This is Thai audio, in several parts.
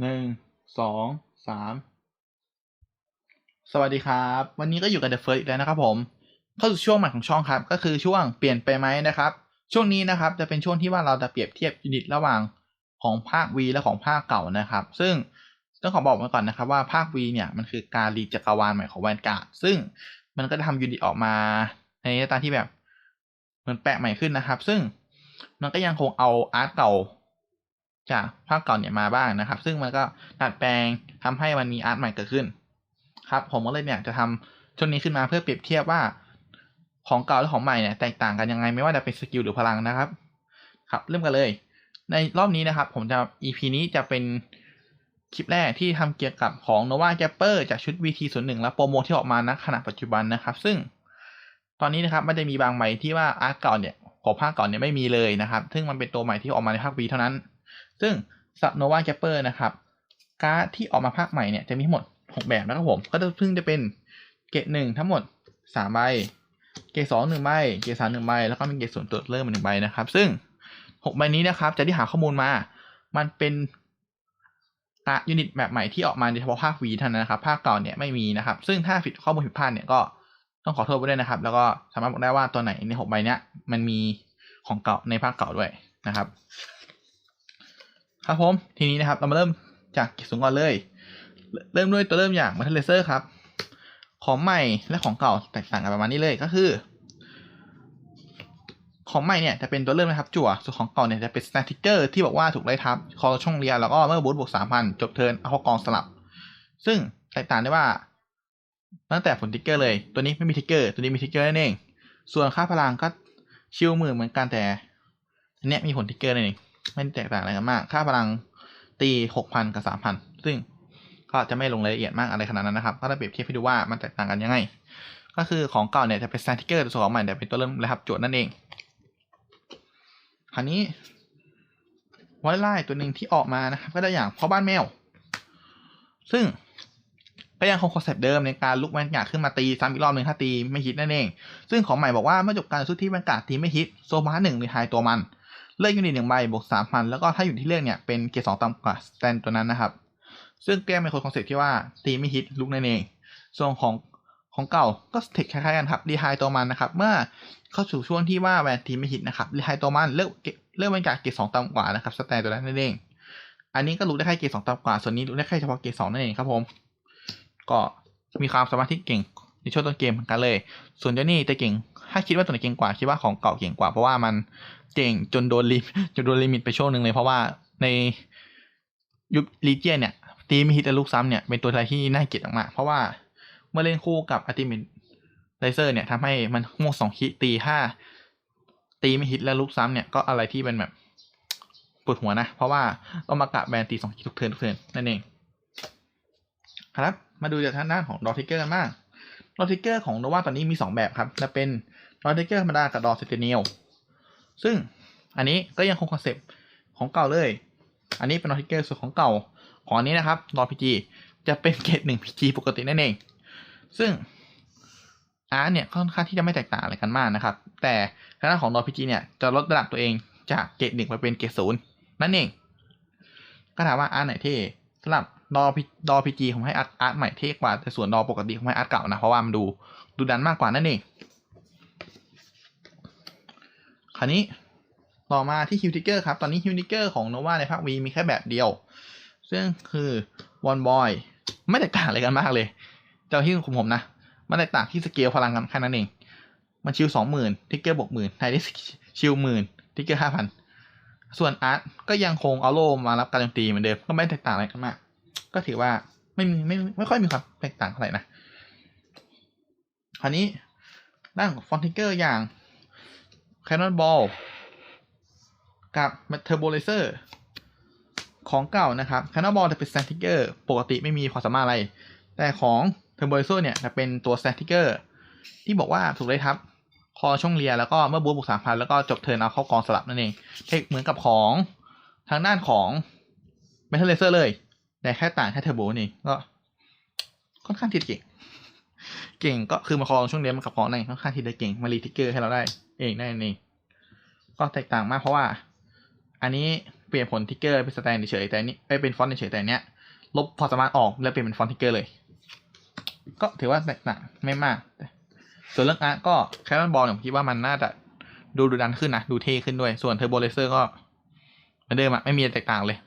หนึ่งสองสามสวัสดีครับ วันนี้ก็อยู่กับ The First อีกแล้วนะครับผม เข้าสู่ช่วงใหม่ของช่องครับ ก็คือช่วงเปลี่ยนไปไหมนะครับ ช่วงนี้นะครับจะเป็นช่วงที่ว่าเราจะเปรียบเทียบยูนิตระหว่างของภาค V และของภาคเก่านะครับ ซึ่งต้องขอบอกไว้ก่อนนะครับว่าภาค V เนี่ยมันคือการรีจักรวาลใหม่ของแวนการ์ดซึ่งมันก็จะทำยูนิตออกมาในหน้าตาที่แบบเหมือนแปลกใหม่ขึ้นนะครับ ซึ่งมันก็ยังคงเอาอาร์ตเก่า จากภาคเก่าเนี่ยมาบ้างนะครับ ซึ่งมันก็ดัดแปลงทำให้มันมีอาร์ตใหม่เกิดขึ้น ครับ ผมก็เลยเนี่ยจะทำช่วงนี้ขึ้นมาเพื่อเปรียบเทียบว่าของเก่าและของใหม่เนี่ยแตกต่างกันยังไงไม่ว่าจะเป็นสกิลหรือพลังนะครับ ครับ เริ่มกันเลย ในรอบนี้นะครับ ผมจะ EP นี้จะเป็นคลิปแรกที่ทำเกี่ยวกับของ Nova g a p p e r จากชุด VT 0 1 และโปรโมที่ออกมาณขณะปัจจุบันนะครับ ซึ่งตอนนี้นะครับมันจะมีบางใบที่ว่าอาร์ตเก่าเนี่ยของภาคเก่าเนี่ยไม่มีเลยนะครับ ซึ่งมันเป็นตัวใหม่ที่ออกมาในภาค V เท่านั้น ซึ่งสับโนวาแกปเปอร์นะครับ การ์ดที่ออกมาภาคใหม่เนี่ยจะมีทั้งหมด 6 แบบนะครับผม ก็จะเพิ่งจะเป็นเกรดหนึ่งทั้งหมด3ใบ เกรดสองหนึ่งใบ เกรดสามหนึ่งใบ แล้วก็มีเกรดส่วนตัวเริ่มหนึ่งใบนะครับ ซึ่ง 6 ใบนี้นะครับจะที่หาข้อมูลมา มันเป็นกายูนิตแบบใหม่ที่ออกมาในเฉพาะภาควีเท่านั้นนะครับ ภาคเก่าเนี่ยไม่มีนะครับ ซึ่งถ้าผิดข้อมูลผิดพลาดเนี่ยก็ต้องขอโทษไปด้วยนะครับ แล้วก็สามารถบอกได้ว่าตัวไหนใน 6 ใบเนี้ยมันมีของเก่าในภาคเก่าด้วยนะครับ ครับผมทีนี้นะครับเรามาเริ่มจากเกรดสูงก่อนเลย เริ่มด้วยตัวเริ่มอย่างมาเทเลเซอร์ครับ ของใหม่และของเก่าแตกต่างกันประมาณนี้เลยก็คือ ของใหม่เนี่ยจะเป็นตัวเริ่มนะครับจั่วส่วนของเก่าเนี่ยจะเป็นสแตติกเกอร์ที่บอกว่าถูกไล่ทับคอช่องเรียแล้วก็เมื่อบูทบวกสามพันจบเทิร์นเอาข้ากองสลับ ซึ่งแตกต่างได้ว่า ตั้งแต่ผลทิกเกอร์เลยตัวนี้ไม่มีทิกเกอร์ตัวนี้มีทิกเกอร์นั่นเองส่วนค่าพลังก็ชิลหมื่นเหมือนกันแต่อันเนี้ยมีผลทิกเกอร์นั่นเอง ไม่แตกต่างอะไรกันมาก ค่าพลังตีหกพันกับสามพันซึ่งก็จะไม่ลงรายละเอียดมากอะไรขนาดนั้นนะครับ ก็จะเปรียบเทียบให้ดูว่ามันแตกต่างกันยังไง ก็คือของเก่าเนี่ยจะเป็นสแตนติกเกอร์ส่วนของใหม่เนี่ยเป็นตัวเริ่มนะครับโจทย์นั่นเอง คราวนี้ไวไล่ตัวหนึ่งที่ออกมานะครับ ก็ได้อย่างพ่อบ้านแมว ซึ่งก็ยังคงคอนเซปต์เดิมในการลุกแวนการ์ดขึ้นมาตีซ้ำอีกรอบหนึ่งถ้าตีไม่ฮิตนั่นเอง ซึ่งของใหม่บอกว่าเมื่อจบการสู้ที่แวนการ์ดตีไม่ฮิตโซบาหนึ่งในทายตัวมัน เลือกยูนิตหนึ่งใบบวกสามพันแล้วก็ถ้าอยู่ที่เลือกเนี่ยเป็นเกรดสองต่ำกว่าสแตนตัวนั้นนะครับ ซึ่งแก้เป็นคนคอนเซ็ปต์ที่ว่าตีไม่ฮิตลุกนั่นเอง ส่วนของของเก่าก็เทคคล้ายๆกันครับรีไฮตัวมันนะครับ เมื่อเข้าสู่ช่วงที่ว่าแวนตีไม่ฮิตนะครับรีไฮตัวมันเลือกเลือกเป็นการเกรดสองต่ำกว่านะครับสแตนตัวนั้นนั่นเอง อันนี้ก็ลุกได้แค่เกรดสองต่ำกว่า ส่วนนี้ลุกได้แค่เฉพาะเกรดสองนั่นเองครับผม ก็มีความสามารถที่เก่งในช่วงต้นเกมเหมือนกันเลย ส่วนเจ้านี่จะเก่ง ถ้าคิดว่าตัวไหนเก่งกว่าคิดว่าของเก่าเก่งกว่า เพราะว่ามันเก่งจนโดนลิมจนโดนลิมิตไปช่วงหนึ่งเลย เพราะว่าในยุคลีเจียนเนี่ยตีไม่ฮิตและลูกซ้ำเนี่ยเป็นตัวที่น่าเกลียดมากเพราะว่าเมื่อเล่นคู่กับอัติมินไลเซอร์เนี่ยทำให้มันโม่สองคิตีห้าตีไม่ฮิตและลูกซ้ำเนี่ยก็อะไรที่เป็นแบบปวดหัวนะ เพราะว่าต้องมากะแบนตีสองคิทุกเทิร์นทุกเทินนั่นเองครับ มาดูจากทางด้านของดอทิกเกอร์กันบ้าง ดอทิกเกอร์ของโนวาตอนนี้มี 2 แบบครับจะเป็นดอทิกเกอร์ธรรมดากับดอเซเตเนียลซึ่งอันนี้ก็ยังคงคอนเซปต์ของเก่าเลย อันนี้เป็นดอทิกเกอร์ส่วนของเก่า ของอันนี้นะครับดอพีจีจะเป็นเกรดหนึ่งพีจีปกตินั่นเอง ซึ่งอาร์เนี่ยค่อนข้างที่จะไม่แตกต่างอะไรกันมากนะครับ แต่ทางด้านของดอพีจีเนี่ยจะลดระดับตัวเองจากเกรดหนึ่งไปเป็นเกรดศูนย์นั่นเอง ก็ถามว่าอาร์ไหนเท่สำหรับ ดอพีดอพีจีผมให้อาร์ตอาร์ตใหม่เท่กว่า แต่ส่วนดอปกติผมให้อาร์ตเก่านะเพราะว่ามันดูดูดันมากกว่านั่นเองคราวนี้ต่อมาที่ฮิวติเกอร์ครับ ตอนนี้ฮิวติเกอร์ของโนวาในภาควีมีแค่แบบเดียว ซึ่งคือวอนบอยไม่แตกต่างอะไรกันมากเลยเจ้าที่ของผมนะ มันแตกต่างที่สเกลพลังกันแค่นั้นเอง มันชิลสองหมื่นทิกเกอร์บวกหมื่นไทยได้ชิลหมื่นทิกเกอร์ห้าพันส่วนอาร์ตก็ยังคงเอาโลมารับการโจมตีเหมือนเดิมก็ไม่แตกต่างอะไรกันมาก ก็ถือว่าไม่มีไม่ไม่ค่อยมีความแตกต่างเท่าไหร่นะ คราวนี้ด้านฟอนติเกอร์อย่าง Cannon Ball กับ t u r b o l a s e r ของเก่านะครับ Cannon Ball จะเป็น s t a t i c k e r ปกติไม่มีความสามารถอะไร แต่ของ t u r b o l a s e r เนี่ยจะเป็นตัว s t a t i c k e r ที่บอกว่าถูกได้ทับ คอช่องเรียแล้วก็เมื่อบูบวกสามพันแล้วก็จบเทิร์นเอาเข้ากองสลับนั่นเองเทคเหมือนกับของทางด้านของ Metal Laser เลย แต่แค่ต่างแค่เทอร์โบนี่ก็ค่อนข้างที่เก่ง เก่งก็คือมาคองช่วงเรียนมันกับของในค่อนข้างที่จะเก่งมารีทิกเกอร์ให้เราได้ เองได้เองก็แตกต่างมากเพราะว่า อันนี้เปลี่ยนผลทิกเกอร์เป็นสแตนเฉยแต่อันนี้เอ้ยเป็นฟอนต์เฉยแต่อันเนี้ยลบความสามารถออกแล้วเปลี่ยนเป็นฟอนต์ทิกเกอร์เลย ก็ถือว่าแตกต่างไม่มาก ส่วนเรื่องอาร์ตก็แคทบอลผมคิดว่ามันน่าจะดูดูดันขึ้นนะดูเท่ขึ้นด้วย ส่วนเทอร์โบเลเซอร์ก็เหมือนเดิมอะไม่มีอะไรแตกต่างเลย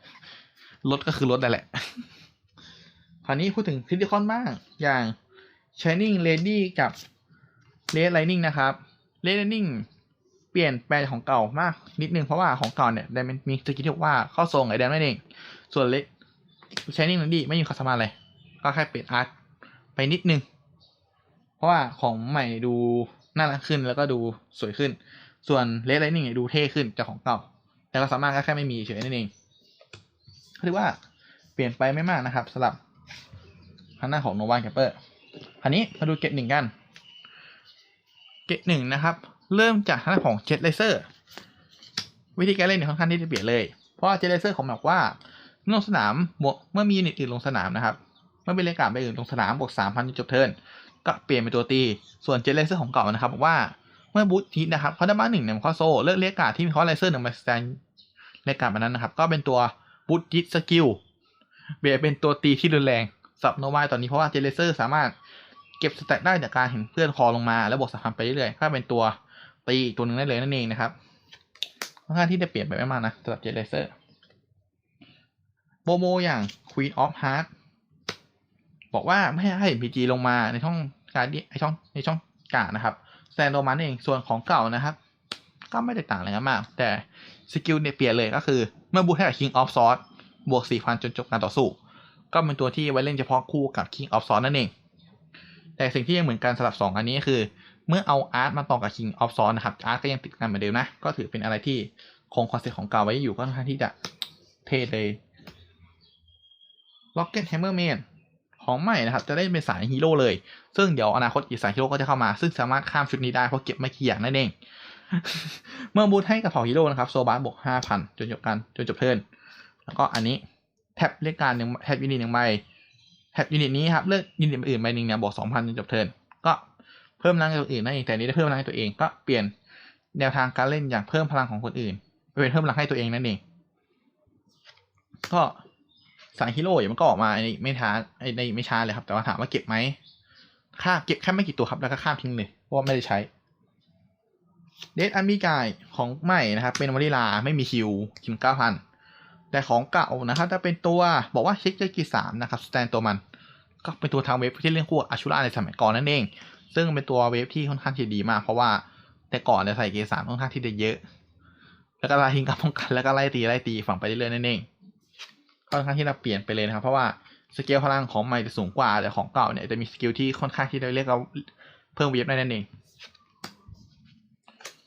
รถก็คือรถนั่นแหละ คราวนี้พูดถึงคริติคอนบ้าง อย่าง Shining Lady กับ Red Lightning นะครับ Red Lightning เปลี่ยนแปลงของเก่ามากนิดนึง เพราะว่าของเก่าเนี่ยไดมันมีสกิลที่ว่าเข้าทรงไอแดนนั่นเอง ส่วนเล็ก Shining Lady ไม่มีความสามารถอะไร ก็แค่เปลี่ยนอาร์ตไปนิดนึง เพราะว่าของใหม่ดูน่ารักขึ้นแล้วก็ดูสวยขึ้น ส่วน Red Lightning เนี่ยดูเท่ขึ้นจากของเก่า แต่ก็สามารถก็แค่ไม่มีเฉยนั่นเอง ก็ถือว่าเปลี่ยนไปไม่มากนะครับสำหรับทางหน้าของ Nova Camper อันนี้มาดูเกตหนึ่งกัน เกตหนึ่งนะครับ เริ่มจากทางด้าของเจ็ตเลเซอร์วิธีการเล่นเนี่ยค่อนข้างที่จะเปลี่ยนเลย เพราะเจ็ตเลเซอร์ของแบบว่าเมื่อลงสนามเมื่อมียูนิตอื่นลงสนามนะครับ เมื่อเป็นเลกาไปอื่นลงสนามบวกสามพันจบเทิร์นก็เปลี่ยนเป็นตัวตี ส่วนเจ็ตเลเซอร์ของเก่านะครับบอกว่าเมื่อบูททีนะครับเขาได้บ้านหนึ่งเนี่ยมันข้าโซ่เลือกเลกาที่มีเขาเลเซอร์หนึ่งมาสแตนเลกาแบบนั้นนะครับ ก็เป็นตัว บูทยิสกิลเปลี่ยเป็นตัวตีที่รุนแรงสับโนวาตอนนี้เพราะว่าเจเลเซอร์สามารถเก็บสแตทได้จากการเห็นเพื่อนคอลงมา แล้วบวกสามพันไปเรื่อยๆก็เป็นตัวตีตัวหนึ่งได้เลยนั่นเองนะครับค่อนข้างที่จะเปลี่ยนไปไม่มากนะสำหรับเจเลเซอร์โบโมอย่าง Queen of Heart บอกว่าไม่ให้ MPG ลงมาในช่องการดในช่องในช่องกานะครับแซนโดมันเองส่วนของเก่านะครับ ก็ไม่แตกต่างอะไรกันมาก แต่สกิลเนี่ยเปลี่ยนเลยก็คือ เมื่อบูทให้กับ King of Swords บวก 4,000 จนจบการต่อสู้ ก็เป็นตัวที่ไว้เล่นเฉพาะคู่กับ King of Swords นั่นเอง แต่สิ่งที่ยังเหมือนกันสำหรับ 2 อันนี้คือ เมื่อเอาอาร์ตมาต่อกับ King of Swords นะครับอาร์ตก็ยังติดกันเหมือนเดิมนะ ก็ถือเป็นอะไรที่คงคอนเซ็ปต์ของเก่าไว้อยู่ก็ค่อนข้างที่จะเท่เลย Rocket Hammerman ของใหม่นะครับ จะได้เป็นสายฮีโร่เลย ซึ่งเดี๋ยวอนาคตอีกสายฮีโร่ก็จะเข้ามา ซึ่งสามารถข้ามชุดนี้ได้เพราะเก็บไม่กี่อย่างนั่นเอง เมื่อบูทให้กับเผ่าฮีโร่นะครับโซบาสบวก5,000จนจบการจนจบเทิร์นแล้วก็อันนี้แท็บเรียกการหนึ่งแท็บยูนิตหนึ่งใบแท็บยูนิตนี้ครับเลือกยูนิตอื่นใบหนึ่งเนี่ยบวกสองพันจนจบเทิร์นก็เพิ่มพลังให้ตัวอื่นนั่นเองแต่นี้ได้เพิ่มพลังให้ตัวเองก็เปลี่ยนแนวทางการเล่นอย่างเพิ่มพลังของคนอื่นไปเป็นเพิ่มพลังให้ตัวเองนั่นเองก็สายฮีโร่อย่างมันก็ออกมาในไม่ช้าในไม่ช้าเลยครับ แต่ว่าถามว่าเก็บไหมค่าเก็บแค่ไม่กี่ตัวครับแล้วก็ข้ามทิ้งเลยเพราะว่าไม่ได้ใช้ เดทอันมีกายของใหม่นะครับ เป็นวานิลาไม่มีคิวคิมเก้าพันแต่ของเก่านะครับจะเป็นตัวบอกว่าเช็คเจกีสามนะครับสแตนตัวมัน ก็เป็นตัวทางเวฟที่เล่นคู่อาชูราในสมัยก่อนนั่นเอง ซึ่งเป็นตัวเวฟที่ค่อนข้างที่ดีมาก เพราะว่าแต่ก่อนเนี่ยใส่เกสามค่อนข้างที่จะเยอะ แล้วก็ไล่ทิ้งกับป้องกันแล้วก็ไล่ตีไล่ตีฝั่งไปเรื่อยๆนั่นเองค่อนข้างที่จะเปลี่ยนไปเลยนะครับ เพราะว่าสเกลพลังของใหม่จะสูงกว่าแต่ของเก่าเนี่ยจะมีสกิลที่ค่อนข้างที่จะเรียกว่าเพิ่มเวฟได้นั่นเอง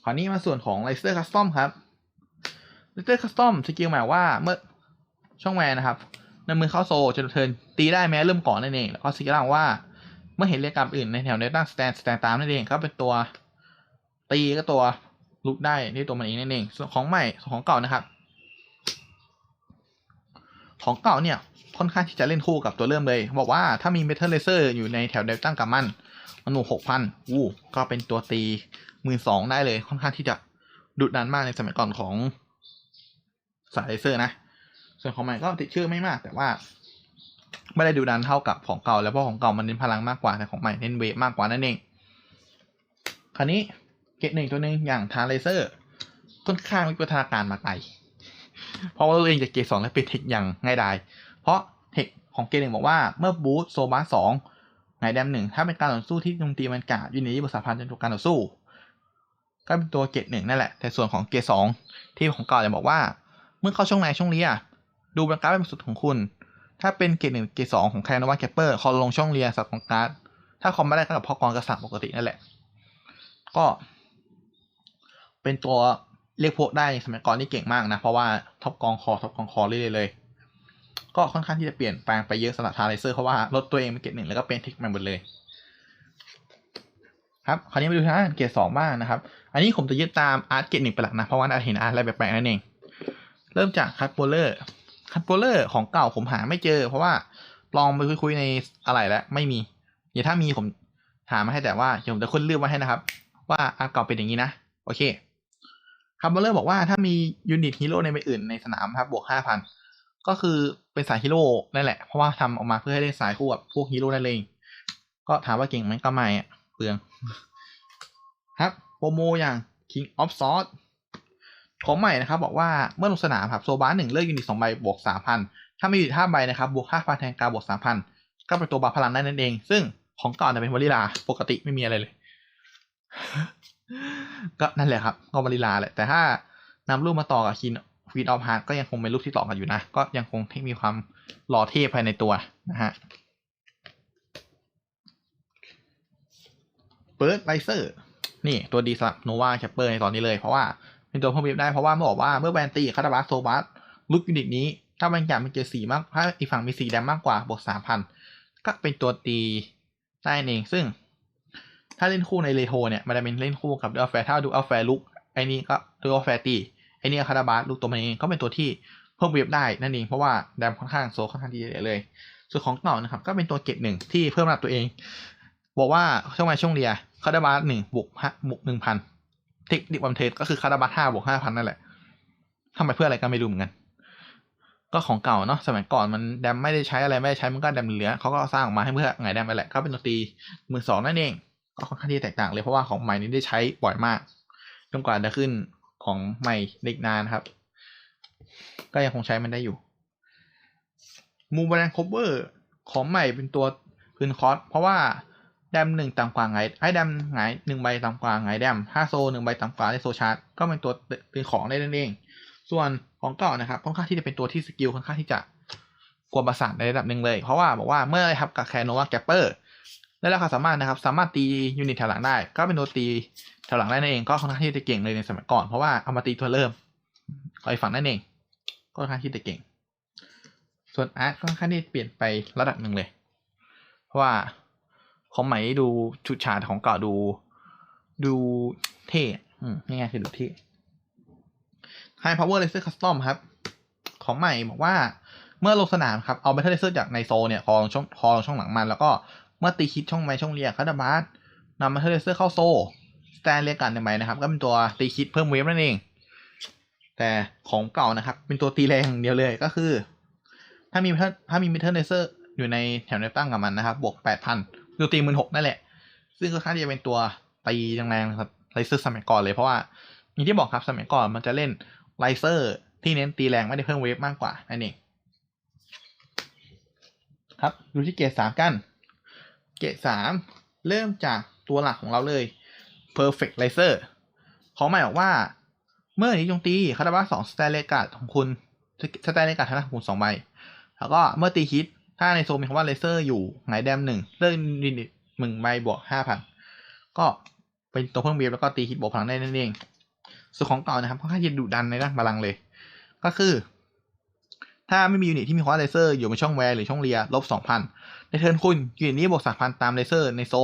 คราวนี้มาส่วนของไลเซอร์คัสตอมครับไลเซอร์คัสตอมสกิลหมายว่าเมื่อช่องแวนนะครับนำมือเข้าโซจนเทินตีได้แม้เริ่มก่อนนั่นเอง แล้วก็สกิลล่างว่า เมื่อเห็นเรียกกรรมอื่นในแถวเนตั้งสแตนสแตนตามนั่นเองก็เป็นตัวตีก็ตัวลุกได้ด้วยตัวมันเองนั่นเอง ส่วนของใหม่ของเก่านะครับ ของเก่าเนี่ยค่อนข้างที่จะเล่นคู่กับตัวเริ่มเลย บอกว่าถ้ามีเมทัลเลเซอร์อยู่ในแถวเดลต้ากับมันมันหนูหกพันอู้ก็เป็นตัวตี หมื่นสองได้เลยค่อนข้างที่จะดุดันมากในสมัยก่อนของสายเลเซอร์นะ ส่วนของใหม่ก็ติดชื่อไม่มาก แต่ว่า ไม่ได้ดุดันเท่ากับของเก่า แล้วเพราะของเก่ามันเน้นพลังมากกว่าแต่ของใหม่เน้นเวฟมากกว่านั่นเองคราวนี้เกตหนึ่งตัวหนึ่งอย่างทาเลเซอร์ค่อนข้างมีพัฒนาการมาไกลเพราะว่าตัวเองจะเกตสองและเป็นเทคอย่างง่ายดายเพราะเทคของเกตหนึ่งบอกว่าเมื่อบูสโซบาสองไงแดมหนึ่งถ้าเป็นการต่อสู้ที่โจมตีมันกาดยูนิตบวกสามพันจนจบการต่อสู้ ก็เป็นตัวเกตหนึ่งนั่นแหละ แต่ส่วนของเกตสองที่ของเก่าจะบอกว่า เมื่อเข้าช่องในช่องเลียดูบรรการเป็นสุดของคุณ ถ้าเป็นเกตหนึ่งเกตสองของแคนนวาแคปเปอร์คอลงช่องเลียสับของการ์ดถ้าคอมไม่ได้ก็กับพ่อกรกระสับปกตินั่นแหละ ก็ เป็นตัวเรียกพวกได้สมัยก่อนนี่เก่งมากนะ เพราะว่าท็อปกองคอท็อปกองคอเรื่อยๆเลย ก็ค่อนข้างที่จะเปลี่ยนแปลงไปเยอะสำหรับทาเลเซอร์เพราะว่าลดตัวเองเป็นเกตหนึ่งแล้วก็เป็นเทคแมนหมดเลย ครับคราวนี้มาดูทางด้านเกตสองบ้างนะครับ อันนี้ผมจะยึดตามอาร์ตเกตหนึ่งเป็นหลักนะ เพราะว่าเห็นอาร์ตอะไรแปลกๆนั่นเอง เริ่มจากคัตโปเลอร์คัตโปเลอร์ของเก่าผมหาไม่เจอ เพราะว่าลองไปคุยๆในอะไรแล้วไม่มีเดี๋ยวถ้ามีผมหามาให้แต่ว่าเดี๋ยวผมจะค้นเลือกมาให้นะครับ ว่าอาร์ตเก่าเป็นอย่างนี้นะ โอเคคัมเบเลอร์บอกว่าถ้ามียูนิตฮีโร่ในใบอื่นในสนามครับบวกห้าพันก็คือเป็นสายฮีโร่นั่นแหละเพราะว่าทำออกมาเพื่อให้เล่นสายคู่กับพวกฮีโร่นั่นเองก็ถามว่าเก่งไหมก็ไม่อะ ลืองครับโปรโมอย่าง King of Sword ของใหม่นะครับ บอกว่าเมื่อลงสนามครับโซบาหนึ่งเลือกยูนิตสองใบบวกสามพันถ้ามียูนิตห้าใบนะครับบวกห้าพันแทนการบวกสามพันก็เป็นตัวบาพลังได้นั่นเอง ซึ่งของเก่าเนี่ยเป็นวาลิลา ปกติไม่มีอะไรเลย ก็นั่นแหละครับ ก็วาลิลาแหละ แต่ถ้านำรูปมาต่อกับคีนฟีดออฟฮาร์ดก็ยังคงเป็นรูปที่ต่อกันอยู่นะ ก็ยังคงที่มีความหล่อเท่ภายในตัวนะฮะ เปิร์ดไลเซอร์นี่ตัวดีสำหรับโนวาแคปเปอร์ในตอนนี้เลย เพราะว่าเป็นตัวเพิ่มเวฟได้เพราะว่าเมื่อบอกว่าเมื่อแบนตีคาราบาสโซบัสลุกยูนิตนี้ ถ้าบางอย่างมันเจอสีมากถ้าอีกฝั่งมีสีแดงมากกว่าบวกสามพันก็เป็นตัวตีได้เองซึ่ง ถ้าเล่นคู่ในเลโทเนี่ยมันจะเป็นเล่นคู่กับดูอัลแฟร์ถ้าดูอัลแฟร์ลุกไอ้นี่ก็ดูอัลแฟร์ตีไอ้นี่คาราบาสลุกตัวมันเองก็เป็นตัวที่เพิ่มเวฟได้นั่นเองเพราะว่าแดมค่อนข้างโซค่อนข้างดีเลยส่วนของเก่านะครับก็เป็นตัวเกตหนึ่งที่เพิ่มระดับตัวเอง บอกว่าช่วงมาช่วงเรียคาราบาสหนึ่งบวกห้าบวกหนึ่งพันเทคนิควันเทสก็คือคาราบาสห้าบวกห้าพันนั่นแหละทำไปเพื่ออะไรก็ไม่รู้เหมือนกัน ก็ของเก่าเนาะสมัยก่อนมันแดมไม่ได้ใช้อะไรไม่ได้ใช้มันก็แดมเหลือเขาก็สร้างออกมาให้เพื่อไงแดมไปแหละก็เป็นดนตรีมือสองนั่นเองก็ค่อนข้างที่แตกต่างเลยเพราะว่าของใหม่นี้ได้ใช้บ่อยมากจนกว่าจะขึ้นของใหม่เด็กนานครับ ก็ยังคงใช้มันได้อยู่มูบแลนคอเวอร์ของใหม่เป็นตัวพื้นคอสเพราะว่า แดมหนึ่งต่ำกว่าไงไอ้แดมไงหนึ่งใบต่ำกว่าไงแดมถ้าโซหนึ่งใบต่ำกว่าไดโซชาร์จก็เป็นตัวเป็นของได้นั่นเอง ส่วนของเก่านะครับค่อนข้างที่จะเป็นตัวที่สกิลค่อนข้างที่จะกวนประสาทในระดับหนึ่งเลย เพราะว่าบอกว่าเมื่อทับกับแคนโนวาแกปเปอร์ได้รับความสามารถนะครับ สามารถตียูนิตแถวหลังได้ ก็เป็นตัวตีแถวหลังได้นั่นเองก็ค่อนข้างที่จะเก่งเลยในสมัยก่อนเพราะว่าเอามาตีตัวเริ่มคอยฝั่งนั่นเองก็ค่อนข้างที่จะเก่ง ส่วนอาร์ตค่อนข้างที่เปลี่ยนไประดับหนึ่งเลย เพราะว่า ของใหม่ดูชุดฉาดของเก่าดู ดูเท่อืมง่ายๆคือดูเท่ High Power Laser Custom ครับ ของใหม่บอกว่าเมื่อลงสนามครับ เอา Battle Laser จากในโซเนี่ยคอลงช่องคอลงช่องหลังมัน แล้วก็เมื่อตีคิดช่องไม้ช่องเรียคาดาบาสนำ Battle Laser เข้าโซสแตนเรียกกันในใหม่นะครับ ก็เป็นตัวตีคิดเพิ่มเวฟนั่นเอง แต่ของเก่านะครับ เป็นตัวตีแรงเดียวเลยก็คือ ถ้ามีถ้ามี Battle Laser อยู่ในแถวแนตั้งกับมันนะครับ บวก8,000คื อตีหมื่นหกนั่นแหละ ซึ่งก็ค่อนข้างจะเป็นตัวตีแรงๆครับไลเซอร์สมัยก่อนเลยเพราะว่าอย่างที่บอกครับสมัยก่อนมันจะเล่นไลเซอร์ที่เน้นตีแรงไม่ได้เพิ่มเวฟมากกว่านั่นเองครับดูที่เกรดสามกัน เกรดสามเริ่มจากตัวหลักของเราเลย perfect laser ของใหม่บอกว่า เมื่อนี้จมตีคาราบาสองสแตนเลกาดของคุณสแตนเลกาดทางด้านของคุณสองใบ แล้วก็เมื่อตีฮิต ถ้าในโซนมีคำว่าเลเซอร์อยู่ไหนแดมหนึ่งเลือกยูนิตหนึ่งใบบวกห้าพันก็เป็นตัวเพิ่มเวฟแล้วก็ตีฮิตบวกพลังได้นั่นเอง ส่วนของเก่านะครับค่อนข้างจะดุดันในด้านพลังเลย ก็คือ ถ้าไม่มียูนิตที่มีคอร์เลเซอร์อยู่ในช่องแวร์หรือช่องเรียลบสองพันในเทิร์นคุณยูนิตนี้บวกสามพันตามเลเซอร์ในโซ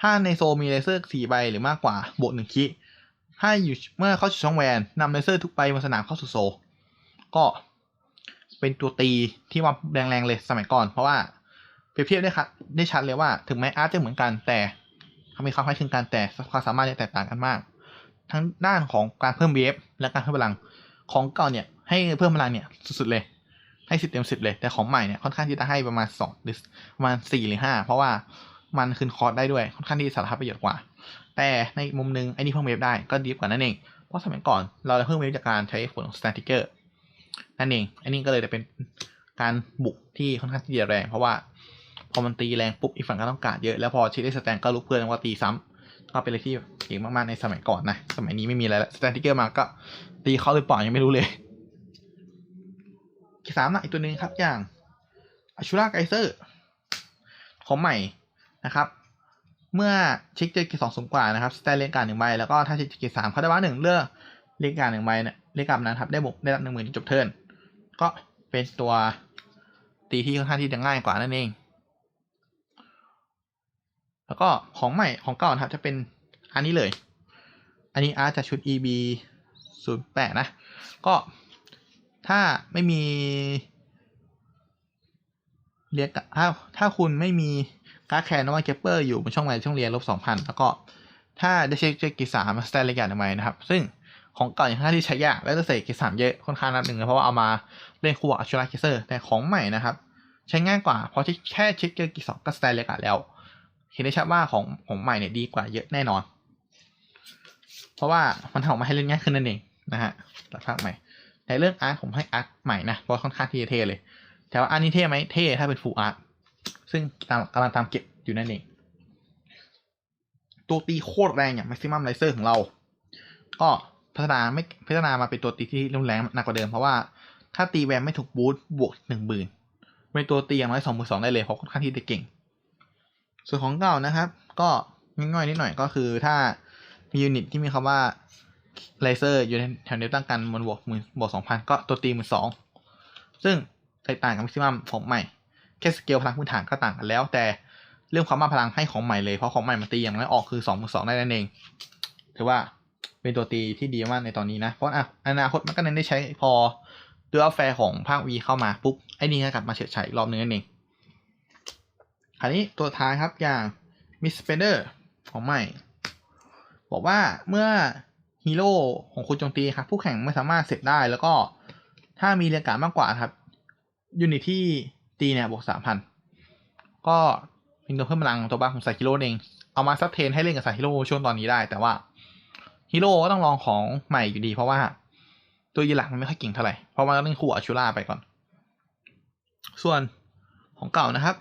ถ้าในโซมีเลเซอร์สี่ใบหรือมากกว่าบวกหนึ่งคิถ้าอยู่เมื่อเข้าสู่ช่องแวนนำเลเซอร์ทุกใบบนสนามเข้าสู่โซ ก็ เป็นตัวตีที่ว่าแรงๆเลยสมัยก่อน เพราะว่าเปรียบเทียบได้ครับได้ชัดเลยว่าถึงแม้อาร์ตจะเหมือนกันแต่เขามีความคล้ายคลึงกันแต่ความสามารถจะแตกต่างกันมาก ทั้งด้านของการเพิ่มเวฟและการเพิ่มพลังของเก่าเนี่ยให้เพิ่มพลังเนี่ยสุดๆเลยให้สิบเต็มสิบเลย แต่ของใหม่เนี่ยค่อนข้างที่จะให้ประมาณสองหรือประมาณสี่หรือห้าเพราะว่ามันคืนคอร์สได้ด้วยค่อนข้างที่สารพัดประโยชน์กว่า แต่ในมุมนึงไอ้นี่เพิ่มเวฟได้ก็ดีกว่านั่นเอง เพราะสมัยก่อนเราจะเพิ่มเวฟจากการใช้ผลของสแตนติเกอร์ นั่นเอง อันนี้ก็เลยจะเป็นการบุกที่ค่อนข้างที่จะแรง เพราะว่าพอมันตีแรงปุ๊บอีกฝั่งก็ต้องการเยอะ แล้วพอชิดได้สแตนก็ลุกเพื่อนว่าตีซ้ำก็เป็นอะไรที่เก่งมากๆในสมัยก่อนนะ สมัยนี้ไม่มีอะไรแล้วสแตนติเกอร์มาก็ตีเขาหรือเปล่ายังไม่รู้เลยสามนะอีกตัวหนึ่งครับอย่างอชูราไกเซอร์ของใหม่นะครับ เมื่อเช็คเจอเกรดสองสูงกว่านะครับสแตนเลนการหนึ่งใบแล้วก็ถ้าเช็คเกรดสามเขาได้ว่าหนึ่งเลือก เลนการหนึ่งใบเนี่ยเลนการนั้นครับได้บวกได้รับหนึ่งหมื่นจบเทิร์นก็เป็นตัวตีที่ค่อนข้างที่จะง่ายกว่านั่นเอง แล้วก็ของใหม่ของเก่านะครับจะเป็นอันนี้เลย อันนี้อาร์จากชุด EB 0 8นะ ก็ถ้าไม่มีเรียกถ้าถ้าคุณไม่มีการ์ดแคนนว่าเกปเปอร์อยู่บนช่องแวนช่องเรียนลบสองพันแล้วก็ถ้าได้เช็คเช็กีสามสแตนเลกาทำไมนะครับ ซึ่ง ของเก่าอย่างค่อนข้าที่ใช้ยากและจะใส่เกสามเยอะค่อนข้างนัดหนึ่งเลยเพราะว่าเอามาเล่นคู่กับอัชราเคเซอร์แต่ของใหม่นะครับ ใช้ง่ายกว่าเพราะแค่เช็คเจอกี่สองก็สแตนเลยกันแล้ว เห็นได้ชัดว่าของของใหม่เนี่ยดีกว่าเยอะแน่นอน เพราะว่ามันทำออกมาให้เล่นง่ายขึ้นนั่นเองนะฮะจากภาคใหม่ในเรื่องอาร์ตผมให้อาร์ตใหม่นะเพราะค่อนข้างที่จะเท่เลย แต่ว่าอาร์ตนี่เท่ไหมเท่ถ้าเป็นฟูอาร์ตซึ่งกำลังกำลังตามเก็บอยู่นั่นเองตัวตีโคตรแรงอย่าง maximum laser ของเรา ก็ พัฒนาไม่พัฒนามาเป็นตัวตีที่รุนแรงหนักกว่าเดิมเพราะว่าถ้าตีแวมไม่ถูกบูทบวกหนึ่งหมื่นเป็นตัวตีอย่างน้อยสองหมื่นสองได้เลยเพราะค่อนข้างที่จะเก่ง ส่วนของเก่านะครับ ก็ง่ายๆนิดหน่อยก็คือถ้ามียูนิตที่มีคำว่าเลเซอร์อยู่ในแถวเนิ้วตั้งกันบนบวกหมื่นบวกสองพันก็ตัวตีหมื่นสองซึ่งแตกต่างกับ maximum ของใหม่แค่สเกลพลังพื้นฐานก็ต่างกันแล้ว แต่เรื่องความมากพลังให้ของใหม่เลยเพราะของใหม่มันตีอย่างน้อยออกคือสองหมื่นสองได้นั่นเองถือว่า เป็นตัวตีที่ดีมากในตอนนี้นะ เพราะอะอนาคตมันก็เน้นได้ใช้พอตัวอัลแฟร์ของภาควีเข้ามาปุ๊บไอ้นี่ก็กลับมาเฉิดฉายอีกรอบนึงนั่นเองคราวนี้ตัวท้ายครับอย่างมิสเปเดอร์ของใหม่ บอกว่าเมื่อฮีโร่ของคุณโจมตีครับ ผู้แข่งไม่สามารถเสร็จได้แล้วก็ถ้ามีเรียงการมากกว่าครับยูนิตที่ตีเนี่ยบวกสามพันก็เป็นตัวเพิ่มพลังตัวบ้าของสายฮีโร่เอง เอามาซับเทนให้เล่นกับสายฮีโร่ช่วงตอนนี้ได้แต่ว่า ฮีโร่ก็ต้องลองของใหม่อยู่ดี เพราะว่าตัวยีหลักมันไม่ค่อยเก่งเท่าไหร่ เพราะมันต้องเล่นคู่อาชูล่าไปก่อน ส่วนของเก่านะครับ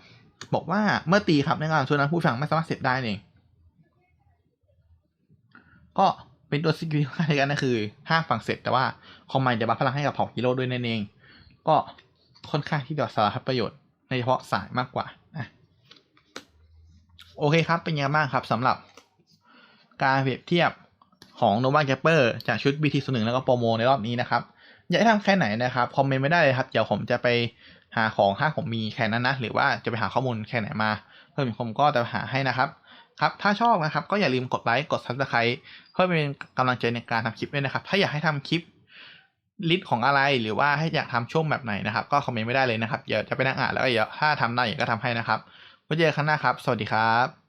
บอกว่าเมื่อตีครับในการส่วนนั้นผู้ฝังไม่สามารถเสร็จได้เองก็เป็นตัวสกิลที่คล้ายกันนะคือห้าฝั่งเสร็จแต่ว่าคอมไมเดบัฟพลังให้กับเผ่าฮีโร่ด้วยนั่นเอง ก็ค่อนข้างที่จะสารพัดประโยชน์ในเฉพาะสายมากกว่าอะโอเคครับเป็นยังไงบ้างครับสำหรับการเปรียบเทียบ ของ Nova g a p p e r จากชุด BT 0 1 แล้วก็โปรโมในรอบนี้นะครับ อยากให้ทำแค่ไหนนะครับ คอมเมนต์ไม่ได้เลยครับ เดี๋ยวผมจะไปหาของถ้าผมมีแค่นั้นนะ หรือว่าจะไปหาข้อมูลแค่ไหนมา เพิ่มผมก็จะหาให้นะครับ ครับ ถ้าชอบนะครับ ก็อย่าลืมกดไลค์ กด subscribe เพื่อเป็นกำลังใจในการทำคลิปด้วยนะครับ ถ้าอยากให้ทำคลิปลิสต์ของอะไรหรือว่าให้อยากทำช่วงแบบไหนนะครับ ก็คอมเมนต์ไม่ได้เลยนะครับ เดี๋ยวจะไปนั่งอ่านแล้วเดี๋ยวถ้าทำได้ก็ทำให้นะครับไว้เจอกันครั้งหน้าครับ สวัสดีครับ